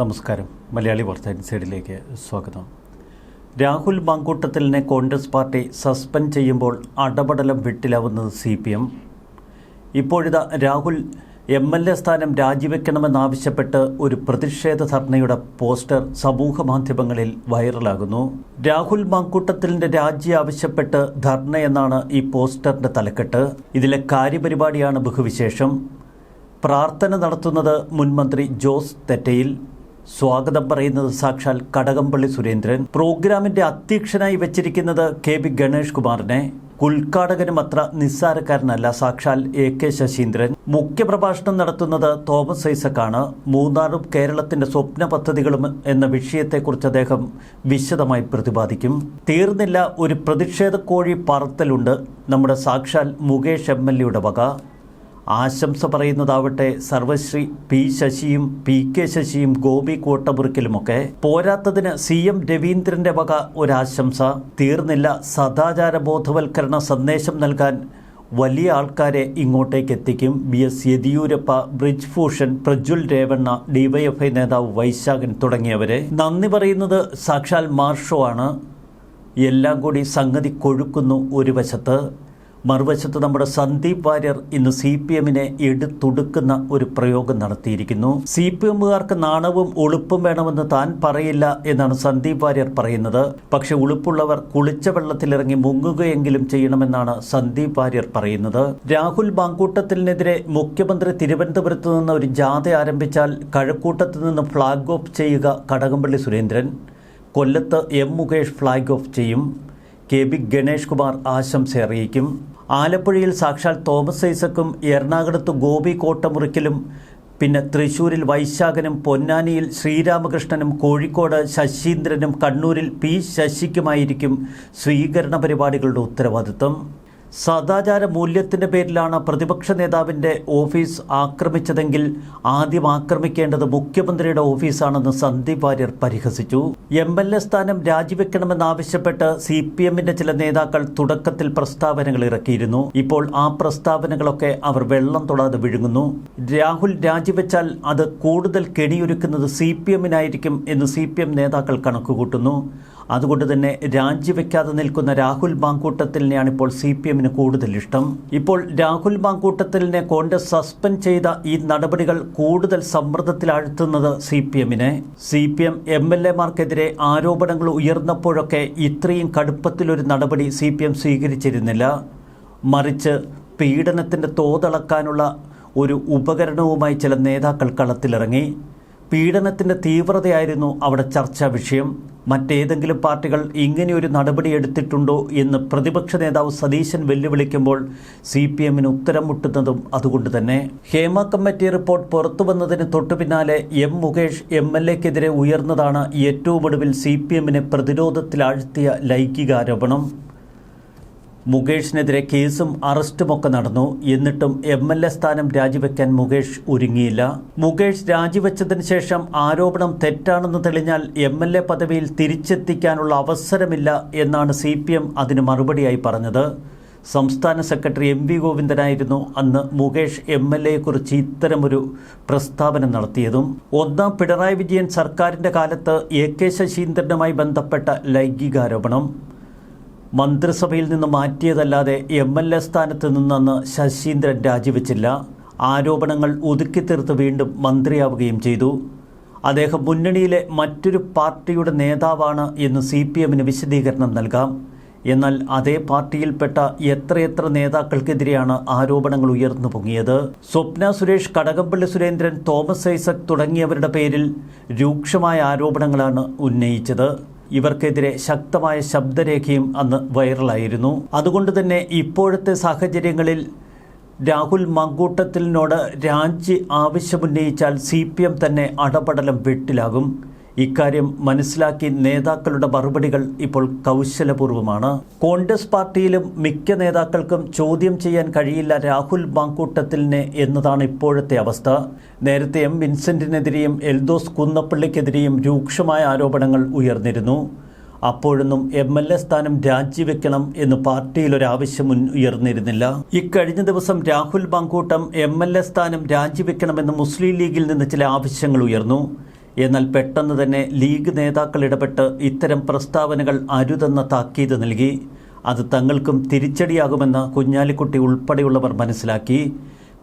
നമസ്കാരം. മലയാളി വാർത്ത ഇൻസൈഡിലേക്ക് സ്വാഗതം. രാഹുൽ മാങ്കൂട്ടത്തിലിനെ കോൺഗ്രസ് പാർട്ടി സസ്പെൻഡ് ചെയ്യുമ്പോൾ അടപടലം വിട്ടിലാവുന്നത് സി പി എം. ഇപ്പോഴിതാ രാഹുൽ എം എൽ എ സ്ഥാനം രാജിവെക്കണമെന്നാവശ്യപ്പെട്ട് ഒരു പ്രതിഷേധ ധർണയുടെ പോസ്റ്റർ സമൂഹ മാധ്യമങ്ങളിൽ വൈറലാകുന്നു. രാഹുൽ മാങ്കൂട്ടത്തിലിന്റെ രാജി ആവശ്യപ്പെട്ട് ധർണ എന്നാണ് ഈ പോസ്റ്ററിന്റെ തലക്കെട്ട്. ഇതിലെ കാര്യപരിപാടിയാണ് ബഹുവിശേഷം. പ്രാർത്ഥന നടത്തുന്നത് മുൻമന്ത്രി ജോസ് തെറ്റയിൽ. സ്വാഗതം പറയുന്നത് സാക്ഷാൽ കടകംപള്ളി സുരേന്ദ്രൻ. പ്രോഗ്രാമിന്റെ അധ്യക്ഷനായി വെച്ചിരിക്കുന്നത് കെ ബി ഗണേഷ് കുമാറിനെ. ഉദ്ഘാടകനും അത്ര നിസ്സാരക്കാരനല്ല സാക്ഷാൽ എ കെ ശശീന്ദ്രൻ. മുഖ്യപ്രഭാഷണം നടത്തുന്നത് തോമസ് ഐസക്കാണ്. മൂന്നാറും കേരളത്തിന്റെ സ്വപ്ന പദ്ധതികളും എന്ന വിഷയത്തെക്കുറിച്ച് അദ്ദേഹം വിശദമായി പ്രതിപാദിക്കും. തീർന്നില്ല ഒരു പ്രതിഷേധ കോഴി പറത്തലുണ്ട്. നമ്മുടെ സാക്ഷാൽ മുകേഷ് എം എൽ എയുടെ വക. ആശംസ പറയുന്നതാവട്ടെ സർവശ്രീ പി ശശിയും പി കെ ശശിയും ഗോപി കോട്ടമുറിക്കലുമൊക്കെ. പോരാത്തതിന് സി എം രവീന്ദ്രന്റെ വക ഒരാശംസ. തീർന്നില്ല സദാചാര ബോധവൽക്കരണ സന്ദേശം നൽകാൻ വലിയ ആൾക്കാരെ ഇങ്ങോട്ടേക്ക് എത്തിക്കും B S Yediyurappa Brij Bhushan Prajwal Revanna DYFI നേതാവ് വൈശാഖൻ തുടങ്ങിയവരെ നന്ദി പറയുന്നത് സാക്ഷാൽ മാർഷോ ആണ്. എല്ലാം കൂടി സംഗതി കൊഴുക്കുന്നു ഒരു വശത്ത്. മറുവശത്ത് നമ്മുടെ സന്ദീപ് വാര്യർ ഇന്ന് സി പി എമ്മിനെ എടുത്തൊടുക്കുന്ന ഒരു പ്രയോഗം നടത്തിയിരിക്കുന്നു. സി പി എമ്മുകാർക്ക് നാണവും ഉളുപ്പും വേണമെന്ന് താൻ പറയില്ല എന്നാണ് സന്ദീപ് വാര്യർ പറയുന്നത്. പക്ഷെ ഉളുപ്പുള്ളവർ കുളിച്ച വെള്ളത്തിലിറങ്ങി മുങ്ങുകയെങ്കിലും ചെയ്യണമെന്നാണ് സന്ദീപ് വാര്യർ പറയുന്നത്. രാഹുൽ ബാങ്കൂട്ടത്തിനെതിരെ മുഖ്യമന്ത്രി തിരുവനന്തപുരത്ത് നിന്ന് ഒരു ജാഥ ആരംഭിച്ചാൽ കഴക്കൂട്ടത്ത് നിന്ന് ഫ്ളാഗ് ഓഫ് ചെയ്യുക കടകംപള്ളി സുരേന്ദ്രൻ. കൊല്ലത്ത് എം മുകേഷ് ഫ്ളാഗ് ഓഫ് ചെയ്യും. കെ ബി ഗണേഷ് കുമാർ ആശംസ അറിയിക്കും. ആലപ്പുഴയിൽ സാക്ഷാൽ തോമസ് ഐസക്കും എറണാകുളത്ത് ഗോപി കോട്ടമുറിക്കലും പിന്നെ തൃശൂരിൽ വൈശാഖനും പൊന്നാനിയിൽ ശ്രീരാമകൃഷ്ണനും കോഴിക്കോട് ശശീന്ദ്രനും കണ്ണൂരിൽ പി ശശിക്കുമായിരിക്കും സ്വീകരണ പരിപാടികളുടെ ഉത്തരവാദിത്വം. സദാചാര മൂല്യത്തിന്റെ പേരിലാണ് പ്രതിപക്ഷ നേതാവിന്റെ ഓഫീസ് ആക്രമിച്ചതെങ്കിൽ ആദ്യം ആക്രമിക്കേണ്ടത് മുഖ്യമന്ത്രിയുടെ ഓഫീസാണെന്ന് സന്ദീപ് വാര്യർ പരിഹസിച്ചു. എം എൽ എ സ്ഥാനം രാജിവെക്കണമെന്നാവശ്യപ്പെട്ട് സി പി എമ്മിന്റെ ചില നേതാക്കൾ തുടക്കത്തിൽ പ്രസ്താവനകൾ ഇറക്കിയിരുന്നു. ഇപ്പോൾ ആ പ്രസ്താവനകളൊക്കെ അവർ വെള്ളം തൊടാതെ വിഴുങ്ങുന്നു. രാഹുൽ രാജിവെച്ചാൽ അത് കൂടുതൽ കെണിയൊരുക്കുന്നത് സി പി എമ്മിനായിരിക്കും എന്ന് സി പി എം നേതാക്കൾ കണക്കുകൂട്ടുന്നു. അതുകൊണ്ട് തന്നെ രാജിവെക്കാതെ നിൽക്കുന്ന രാഹുൽ ബാങ്കൂട്ടത്തിലിനെയാണ് ഇപ്പോൾ സി പി എമ്മിന് കൂടുതൽ ഇഷ്ടം. ഇപ്പോൾ രാഹുൽ ബാങ്കൂട്ടത്തിലിനെ കോൺഗ്രസ് സസ്പെൻഡ് ചെയ്ത ഈ നടപടികൾ കൂടുതൽ സമ്മർദ്ദത്തിലാഴ്ത്തുന്നത് സി പി എമ്മിനെ. C P M M L എമാർക്കെതിരെ ആരോപണങ്ങൾ ഉയർന്നപ്പോഴൊക്കെ ഇത്രയും കടുപ്പത്തിലൊരു നടപടി സി പി എം സ്വീകരിച്ചിരുന്നില്ല. മറിച്ച് പീഡനത്തിന്റെ തോതളക്കാനുള്ള ഒരു ഉപകരണവുമായി ചില നേതാക്കൾ കളത്തിലിറങ്ങി. പീഡനത്തിന്റെ തീവ്രതയായിരുന്നു അവിടെ ചർച്ചാ വിഷയം. മറ്റേതെങ്കിലും പാർട്ടികൾ ഇങ്ങനെയൊരു നടപടി എടുത്തിട്ടുണ്ടോ എന്ന് പ്രതിപക്ഷ നേതാവ് സതീശൻ വെല്ലുവിളിക്കുമ്പോൾ സി പി എമ്മിന് ഉത്തരം മുട്ടുന്നതും അതുകൊണ്ട് തന്നെ. ഹേമ കമ്മിറ്റി റിപ്പോർട്ട് പുറത്തു വന്നതിന് തൊട്ടു പിന്നാലെ എം മുകേഷ് എം എൽ എക്കെതിരെ ഉയർന്നതാണ് ഏറ്റവും ഒടുവിൽ സി പി എമ്മിനെ പ്രതിരോധത്തിലാഴ്ത്തിയ ലൈംഗികാരോപണം. മുകേഷിനെതിരെ കേസും അറസ്റ്റുമൊക്കെ നടന്നു. എന്നിട്ടും എം എൽ എ സ്ഥാനം രാജിവെക്കാൻ മുകേഷ് ഒരുങ്ങിയില്ല. മുകേഷ് രാജിവെച്ചതിന് ശേഷം ആരോപണം തെറ്റാണെന്ന് തെളിഞ്ഞാൽ എം എൽ എ പദവിയിൽ തിരിച്ചെത്തിക്കാനുള്ള അവസരമില്ല എന്നാണ് സി പി എം അതിന് മറുപടിയായി പറഞ്ഞത്. സംസ്ഥാന സെക്രട്ടറി എം വി ഗോവിന്ദനായിരുന്നു അന്ന് മുകേഷ് എം എൽ എയെക്കുറിച്ച് ഇത്തരമൊരു പ്രസ്താവന നടത്തിയതും. ഒന്നാം പിണറായി വിജയൻ സർക്കാരിന്റെ കാലത്ത് എ കെ ശശീന്ദ്രനുമായി ബന്ധപ്പെട്ട ലൈംഗികാരോപണം. മന്ത്രിസഭയിൽ നിന്ന് മാറ്റിയതല്ലാതെ എം എൽ എ സ്ഥാനത്ത് നിന്നന്ന് ശശീന്ദ്രൻ രാജിവെച്ചില്ല. ആരോപണങ്ങൾ ഒതുക്കിത്തീർത്ത് വീണ്ടും മന്ത്രിയാവുകയും ചെയ്തു. അദ്ദേഹം മുന്നണിയിലെ മറ്റൊരു പാർട്ടിയുടെ നേതാവാണ് എന്ന് സി പി എമ്മിന് വിശദീകരണം നൽകാം. എന്നാൽ അതേ പാർട്ടിയിൽപ്പെട്ട എത്രയെത്ര നേതാക്കൾക്കെതിരെയാണ് ആരോപണങ്ങൾ ഉയർന്നു പൊങ്ങിയത്? സ്വപ്ന സുരേഷ് കടകംപള്ളി സുരേന്ദ്രൻ തോമസ് ഐസക് തുടങ്ങിയവരുടെ പേരിൽ രൂക്ഷമായ ആരോപണങ്ങളാണ് ഉന്നയിച്ചത്. ഇവർക്കെതിരെ ശക്തമായ ശബ്ദരേഖയും അന്ന് വൈറലായിരുന്നു. അതുകൊണ്ട് തന്നെ ഇപ്പോഴത്തെ സാഹചര്യങ്ങളിൽ രാഹുൽ മങ്കൂട്ടത്തിലിനോട് രാജി ആവശ്യമുന്നയിച്ചാൽ സി പി എം തന്നെ അടപടലം വെട്ടിലാകും. ഇക്കാര്യം മനസ്സിലാക്കി നേതാക്കളുടെ മറുപടികൾ ഇപ്പോൾ കൗശലപൂർവമാണ്. കോൺഗ്രസ് പാർട്ടിയിലും മിക്ക നേതാക്കൾക്കും ചോദ്യം ചെയ്യാൻ കഴിയില്ല രാഹുൽ മാങ്കൂട്ടത്തിലിനെ എന്നതാണ് ഇപ്പോഴത്തെ അവസ്ഥ. നേരത്തെ എം വിൻസെന്റിനെതിരെയും എൽദോസ് കുന്നപ്പള്ളിക്കെതിരെയും രൂക്ഷമായ ആരോപണങ്ങൾ ഉയർന്നിരുന്നു. അപ്പോഴൊന്നും എം എൽ എ സ്ഥാനം രാജിവെക്കണം എന്ന് ആവശ്യം ഉയർന്നിരുന്നില്ല. ഇക്കഴിഞ്ഞ ദിവസം Rahul Mankoottam M L A സ്ഥാനം രാജിവെക്കണമെന്ന് മുസ്ലിം ലീഗിൽ നിന്ന് ചില ആവശ്യങ്ങൾ ഉയർന്നു. എന്നാൽ പെട്ടെന്ന് തന്നെ ലീഗ് നേതാക്കൾ ഇടപെട്ട് ഇത്തരം പ്രസ്താവനകൾ അരുതെന്ന താക്കീത് നൽകി. അത് തങ്ങൾക്കും തിരിച്ചടിയാകുമെന്ന് കുഞ്ഞാലിക്കുട്ടി ഉൾപ്പെടെയുള്ളവർ മനസ്സിലാക്കി.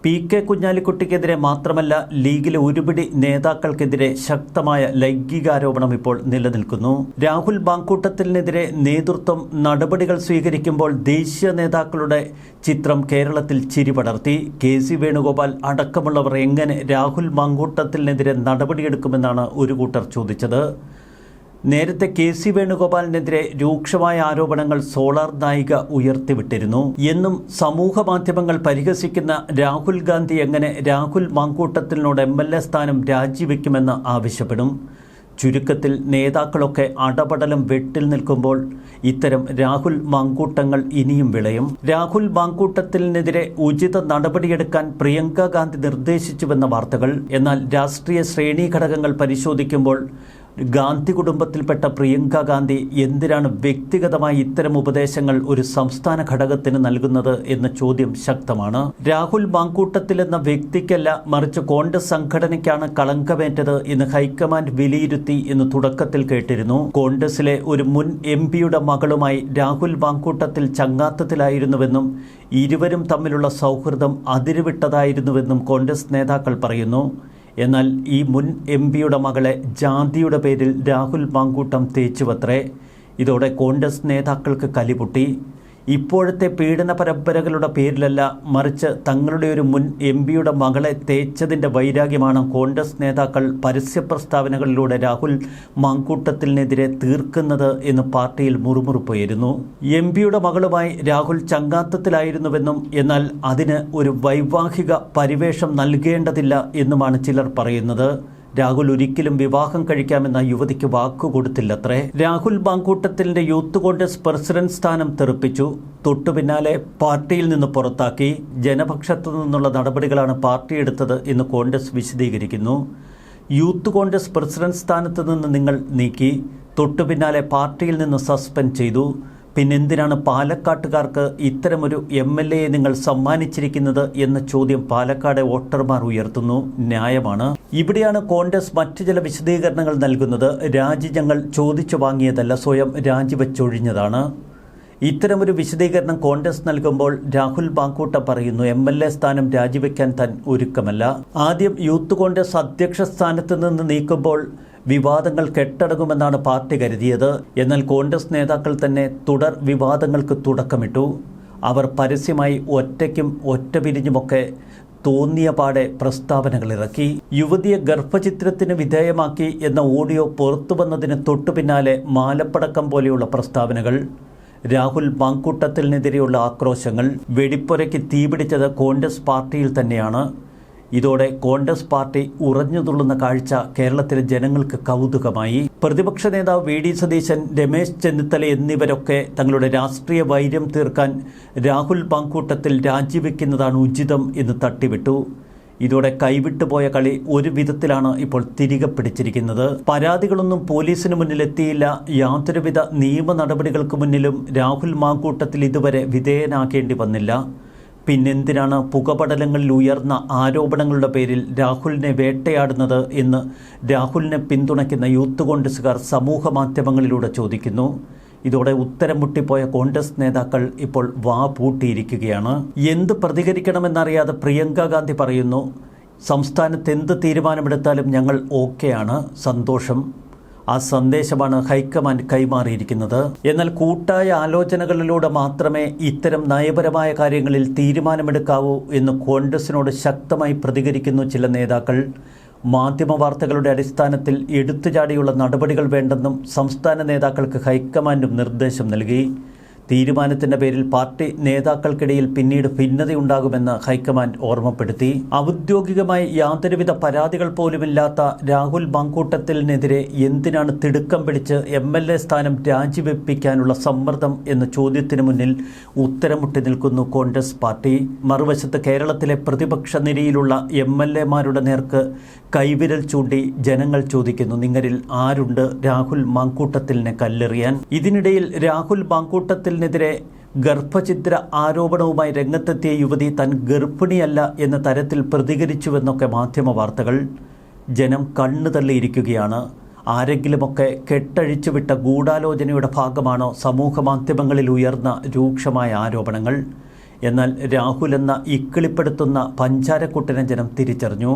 പി കെ കുഞ്ഞാലിക്കുട്ടിക്കെതിരെ മാത്രമല്ല ലീഗിലെ ഒരുപിടി നേതാക്കൾക്കെതിരെ ശക്തമായ ലൈംഗികാരോപണം ഇപ്പോൾ നിലനിൽക്കുന്നു. രാഹുൽ ബാങ്കൂട്ടത്തിനെതിരെ നേതൃത്വം നടപടികൾ സ്വീകരിക്കുമ്പോൾ ദേശീയ നേതാക്കളുടെ ചിത്രം കേരളത്തിൽ ചിരിപടർത്തി കെ സി വേണുഗോപാൽ അടക്കമുള്ളവർ എങ്ങനെ രാഹുൽ മാങ്കൂട്ടത്തിനെതിരെ നടപടിയെടുക്കുമെന്നാണ് ഒരു കൂട്ടർ ചോദിച്ചത്. നേരത്തെ കെ സി വേണുഗോപാലിനെതിരെ രൂക്ഷമായ ആരോപണങ്ങൾ സോളാർ നായിക ഉയർത്തിവിട്ടിരുന്നു. എന്നും സമൂഹ മാധ്യമങ്ങൾ പരിഹസിക്കുന്ന രാഹുൽ ഗാന്ധി എങ്ങനെ രാഹുൽ മാങ്കൂട്ടത്തിനോട് എം എൽ എ സ്ഥാനം രാജിവെക്കുമെന്ന് ആവശ്യപ്പെടും. ചുരുക്കത്തിൽ നേതാക്കളൊക്കെ അടപടലം വെട്ടിൽ നിൽക്കുമ്പോൾ ഇത്തരം രാഹുൽ മാങ്കൂട്ടങ്ങൾ ഇനിയും വിളയും. രാഹുൽ മാങ്കൂട്ടത്തിനെതിരെ ഉചിത നടപടിയെടുക്കാൻ പ്രിയങ്ക ഗാന്ധി നിർദ്ദേശിച്ചുവെന്ന വാർത്തകൾ. എന്നാൽ രാഷ്ട്രീയ ശ്രേണി ഘടകങ്ങൾ പരിശോധിക്കുമ്പോൾ ഗാന്ധി കുടുംബത്തിൽപ്പെട്ട പ്രിയങ്ക ഗാന്ധി എന്തിനാണ് വ്യക്തിഗതമായി ഇത്തരം ഉപദേശങ്ങൾ ഒരു സംസ്ഥാന ഘടകത്തിന് നൽകുന്നത് എന്ന ചോദ്യം ശക്തമാണ്. രാഹുൽ മാങ്കൂട്ടത്തിൽ എന്ന വ്യക്തിക്കല്ല മറിച്ച് കോൺഗ്രസ് സംഘടനയ്ക്കാണ് കളങ്കമേറ്റത് എന്ന് ഹൈക്കമാൻഡ് വിലയിരുത്തി എന്ന് തുടക്കത്തിൽ കേട്ടിരുന്നു. കോൺഗ്രസിലെ ഒരു മുൻ എം പിയുടെ മകളുമായി രാഹുൽ മാങ്കൂട്ടത്തിൽ ചങ്ങാത്തത്തിലായിരുന്നുവെന്നും ഇരുവരും തമ്മിലുള്ള സൗഹൃദം അതിരുവിട്ടതായിരുന്നുവെന്നും കോൺഗ്രസ് നേതാക്കൾ പറയുന്നു. എന്നാൽ ഈ മുൻ എം പിയുടെ മകളെ ജാതിയുടെ പേരിൽ രാഹുൽ മാങ്കൂട്ടം തേച്ചുവത്രേ. ഇതോടെ കോൺഗ്രസ് നേതാക്കൾക്ക് കലിപൊട്ടി. ഇപ്പോഴത്തെ പീഡന പരമ്പരകളുടെ പേരിലല്ല മറിച്ച് തങ്ങളുടെ ഒരു മുൻ എം പിയുടെ മകളെ തേച്ചതിന്റെ വൈരാഗ്യമാണ് കോൺഗ്രസ് നേതാക്കൾ പരസ്യ പ്രസ്താവനകളിലൂടെ രാഹുൽ മാങ്കൂട്ടത്തിനെതിരെ തീർക്കുന്നത് എന്ന് പാർട്ടിയിൽ മുറുമുറുപ്പുയരുന്നു. എം പിയുടെ മകളുമായി രാഹുൽ ചങ്ങാത്തത്തിലായിരുന്നുവെന്നും എന്നാൽ അതിന് ഒരു വൈവാഹിക പരിവേഷം നൽകേണ്ടതില്ല എന്നുമാണ് ചിലർ പറയുന്നത്. രാഹുൽ ഒരിക്കലും വിവാഹം കഴിക്കാമെന്ന യുവതിക്ക് വാക്കുകൊടുത്തില്ലത്രേ. രാഹുൽ ബാങ്കൂട്ടത്തിന്റെ യൂത്ത് കോൺഗ്രസ് പ്രസിഡന്റ് സ്ഥാനം തെറിപ്പിച്ചു. തൊട്ടു പിന്നാലെ പാർട്ടിയിൽ നിന്ന് പുറത്താക്കി. ജനപക്ഷത്തു നിന്നുള്ള നടപടികളാണ് പാർട്ടി എടുത്തത് എന്ന് കോൺഗ്രസ് വിശദീകരിക്കുന്നു. യൂത്ത് കോൺഗ്രസ് പ്രസിഡന്റ് സ്ഥാനത്ത് നിന്ന് നിങ്ങൾ നീക്കി. തൊട്ടു പിന്നാലെ പാർട്ടിയിൽ നിന്ന് സസ്പെൻഡ് ചെയ്തു. പിന്നെന്തിനാണ് പാലക്കാട്ടുകാർക്ക് ഇത്തരമൊരു എം എൽ എയെ നിങ്ങൾ സമ്മാനിച്ചിരിക്കുന്നത് എന്ന ചോദ്യം പാലക്കാട് വോട്ടർമാർ ഉയർത്തുന്നു. ന്യായമാണ്. ഇവിടെയാണ് കോൺഗ്രസ് മറ്റു ചില വിശദീകരണങ്ങൾ നൽകുന്നത്. രാജി ഞങ്ങൾ ചോദിച്ചു വാങ്ങിയതല്ല സ്വയം രാജിവെച്ചൊഴിഞ്ഞതാണ്. ഇത്തരമൊരു വിശദീകരണം കോൺഗ്രസ് നൽകുമ്പോൾ രാഹുൽ ബാങ്കൂട്ട പറയുന്നു എം എൽ എ സ്ഥാനം രാജിവെക്കാൻ താൻ ഒരുക്കമല്ല. ആദ്യം യൂത്ത് കോൺഗ്രസ് അധ്യക്ഷ സ്ഥാനത്ത് നിന്ന് നീക്കുമ്പോൾ വിവാദങ്ങൾ കെട്ടടങ്ങുമെന്നാണ് പാർട്ടി കരുതിയത്. എന്നാൽ കോൺഗ്രസ് നേതാക്കൾ തന്നെ തുടർ വിവാദങ്ങൾക്ക് തുടക്കമിട്ടു. അവർ പരസ്യമായി ഒറ്റയ്ക്കും ഒറ്റ പിരിഞ്ഞുമൊക്കെ തോന്നിയ പാടെ പ്രസ്താവനകൾ ഇറക്കി. യുവതിയെ ഗർഭചിത്രത്തിന് വിധേയമാക്കി എന്ന ഓഡിയോ പുറത്തു വന്നതിന് തൊട്ടു പിന്നാലെ മാലപ്പടക്കം പോലെയുള്ള പ്രസ്താവനകൾ രാഹുൽ മാങ്കൂട്ടത്തിനെതിരെയുള്ള ആക്രോശങ്ങൾ വെടിപ്പുരയ്ക്ക് തീപിടിച്ചത് കോൺഗ്രസ് പാർട്ടിയിൽ തന്നെയാണ്. ഇതോടെ കോൺഗ്രസ് പാർട്ടി ഉറഞ്ഞുതുള്ളുന്ന കാഴ്ച കേരളത്തിലെ ജനങ്ങൾക്ക് കൗതുകമായി. പ്രതിപക്ഷ നേതാവ് വി ഡി സതീശൻ രമേശ് ചെന്നിത്തല എന്നിവരൊക്കെ തങ്ങളുടെ രാഷ്ട്രീയ വൈര്യം തീർക്കാൻ രാഹുൽ പാങ്കൂട്ടത്തിൽ രാജിവെക്കുന്നതാണ് ഉചിതം എന്ന് തട്ടിവിട്ടു. ഇതോടെ കൈവിട്ടുപോയ കളി ഒരു വിധത്തിലാണ് ഇപ്പോൾ തിരികെ പിടിച്ചിരിക്കുന്നത്. പരാതികളൊന്നും പോലീസിന് മുന്നിലെത്തിയില്ല. യാതൊരുവിധ നിയമ നടപടികൾക്ക് മുന്നിലും രാഹുൽ മാങ്കൂട്ടത്തിൽ ഇതുവരെ വിധേയനാക്കേണ്ടി വന്നില്ല. പിന്നെന്തിനാണ് പുകപടലങ്ങളിൽ ഉയർന്ന ആരോപണങ്ങളുടെ പേരിൽ രാഹുലിനെ വേട്ടയാടുന്നത് എന്ന് രാഹുലിനെ പിന്തുണയ്ക്കുന്ന യൂത്ത് കോൺഗ്രസുകാർ സമൂഹ മാധ്യമങ്ങളിലൂടെ ചോദിക്കുന്നു. ഇതോടെ ഉത്തരം മുട്ടിപ്പോയ കോൺഗ്രസ് നേതാക്കൾ ഇപ്പോൾ വാ പൂട്ടിയിരിക്കുകയാണ്. എന്ത് പ്രതികരിക്കണമെന്നറിയാതെ പ്രിയങ്ക ഗാന്ധി പറയുന്നു സംസ്ഥാനത്ത് എന്ത് തീരുമാനമെടുത്താലും ഞങ്ങൾ ഓക്കെയാണ്. സന്തോഷം. ആ സന്ദേശമാണ് ഹൈക്കമാൻഡ് കൈമാറിയിരിക്കുന്നത്. എന്നാൽ കൂട്ടായ ആലോചനകളിലൂടെ മാത്രമേ ഇത്തരം നയപരമായ കാര്യങ്ങളിൽ തീരുമാനമെടുക്കാവൂ എന്ന് കോൺഗ്രസിനോട് ശക്തമായി പ്രതികരിക്കുന്നു ചില നേതാക്കൾ. മാധ്യമ വാർത്തകളുടെ അടിസ്ഥാനത്തിൽ എടുത്തുചാടിയുള്ള നടപടികൾ വേണ്ടെന്നും സംസ്ഥാന നേതാക്കൾക്ക് ഹൈക്കമാൻഡും നിർദ്ദേശം നൽകി. തീരുമാനത്തിന്റെ പേരിൽ പാർട്ടി നേതാക്കൾക്കിടയിൽ പിന്നീട് ഭിന്നതയുണ്ടാകുമെന്ന് ഹൈക്കമാൻഡ് ഓർമ്മപ്പെടുത്തി. ഔദ്യോഗികമായി യാതൊരുവിധ പരാതികൾ പോലുമില്ലാത്ത രാഹുൽ മാങ്കൂട്ടത്തിനെതിരെ എന്തിനാണ് തിടുക്കം പിടിച്ച് എം എൽ എ സ്ഥാനം രാജിവെപ്പിക്കാനുള്ള സമ്മർദ്ദം എന്ന ചോദ്യത്തിന് മുന്നിൽ ഉത്തരമുട്ടി നിൽക്കുന്നു കോൺഗ്രസ് പാർട്ടി. മറുവശത്ത് കേരളത്തിലെ പ്രതിപക്ഷ നിരയിലുള്ള എം എൽ എമാരുടെ നേർക്ക് കൈവിരൽ ചൂണ്ടി ജനങ്ങൾ ചോദിക്കുന്നു നിങ്ങളിൽ ആരുണ്ട് രാഹുൽ മാങ്കൂട്ടത്തിലിനെ കല്ലെറിയാൻ? ഇതിനിടയിൽ രാഹുൽ മാങ്കൂട്ടത്തിനെതിരെ ഗർഭചിത്ര ആരോപണവുമായി രംഗത്തെത്തിയ യുവതി തൻ ഗർഭിണിയല്ല എന്ന തരത്തിൽ പ്രതികരിച്ചുവെന്നൊക്കെ മാധ്യമ വാർത്തകൾ. ജനം കണ്ണു തള്ളിയിരിക്കുകയാണ്. ആരെങ്കിലുമൊക്കെ കെട്ടഴിച്ചു വിട്ട ഗൂഢാലോചനയുടെ ഭാഗമാണോ സമൂഹ മാധ്യമങ്ങളിൽ ഉയർന്ന രൂക്ഷമായ ആരോപണങ്ങൾ. എന്നാൽ രാഹുൽ എന്ന ഇക്കിളിപ്പെടുത്തുന്ന പഞ്ചാരക്കുട്ടനെ ജനം തിരിച്ചറിഞ്ഞു.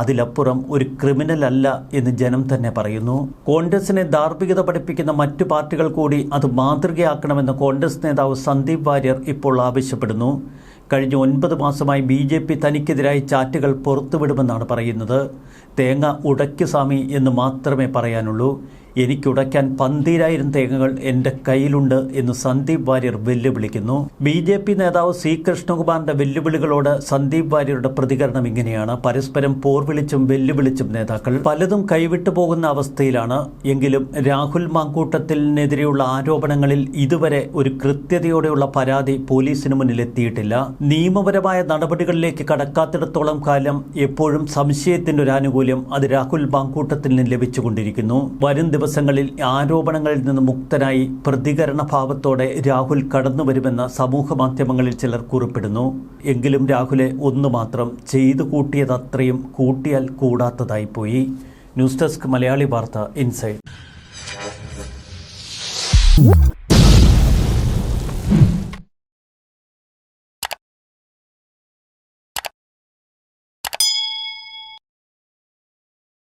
അതിലപ്പുറം ഒരു ക്രിമിനൽ അല്ല എന്ന് ജനം തന്നെ പറയുന്നു. കോൺഗ്രസിനെ ധാർമ്മികത പഠിപ്പിക്കുന്ന മറ്റു പാർട്ടികൾ കൂടി അത് മാതൃകയാക്കണമെന്ന് കോൺഗ്രസ് നേതാവ് സന്ദീപ് വാര്യർ ഇപ്പോൾ ആവശ്യപ്പെടുന്നു. കഴിഞ്ഞ ഒൻപത് മാസമായി ബി ജെ പി തനിക്കെതിരായി ചാറ്റുകൾ പുറത്തുവിടുമെന്നാണ് പറയുന്നത്. തേങ്ങ ഉടക്കി സ്വാമി എന്ന് മാത്രമേ പറയാനുള്ളൂ. എനിക്കുടയ്ക്കാൻ പന്തിരായിരം തേങ്ങകൾ എന്റെ കയ്യിലുണ്ട് എന്ന് സന്ദീപ് വാര്യർ വെല്ലുവിളിക്കുന്നു. ബി ജെ പി നേതാവ് സി കൃഷ്ണകുമാറിന്റെ വെല്ലുവിളികളോട് സന്ദീപ് വാര്യരുടെ പ്രതികരണം ഇങ്ങനെയാണ്. പരസ്പരം പോർവിളിച്ചും വെല്ലുവിളിച്ചും നേതാക്കൾ. പലതും കൈവിട്ടു പോകുന്ന അവസ്ഥയിലാണ്. എങ്കിലും രാഹുൽ മാങ്കൂട്ടത്തിനെതിരെയുള്ള ആരോപണങ്ങളിൽ ഇതുവരെ ഒരു കൃത്യതയോടെയുള്ള പരാതി പോലീസിന് മുന്നിൽ എത്തിയിട്ടില്ല നിയമപരമായ നടപടികളിലേക്ക് കടക്കാത്തിടത്തോളം കാലം എപ്പോഴും സംശയത്തിന്റെ ഒരു ആനുകൂല്യം അത് രാഹുൽ മാങ്കൂട്ടത്തിന് ലഭിച്ചുകൊണ്ടിരിക്കുന്നു. വരും ദിവസങ്ങളിൽ ആരോപണങ്ങളിൽ നിന്ന് മുക്തനായി പ്രതികരണ ഭാവത്തോടെ രാഹുൽ കടന്നു വരുമെന്ന് സമൂഹ മാധ്യമങ്ങളിൽ ചിലർ കുറിപ്പിടുന്നു. എങ്കിലും രാഹുലെ ഒന്നു മാത്രം ചെയ്തു കൂട്ടിയതത്രയും കൂട്ടിയാൽ കൂടാത്തതായി പോയി. ന്യൂസ് ഡെസ്ക് മലയാളി വാർത്ത ഇൻസൈഡ്.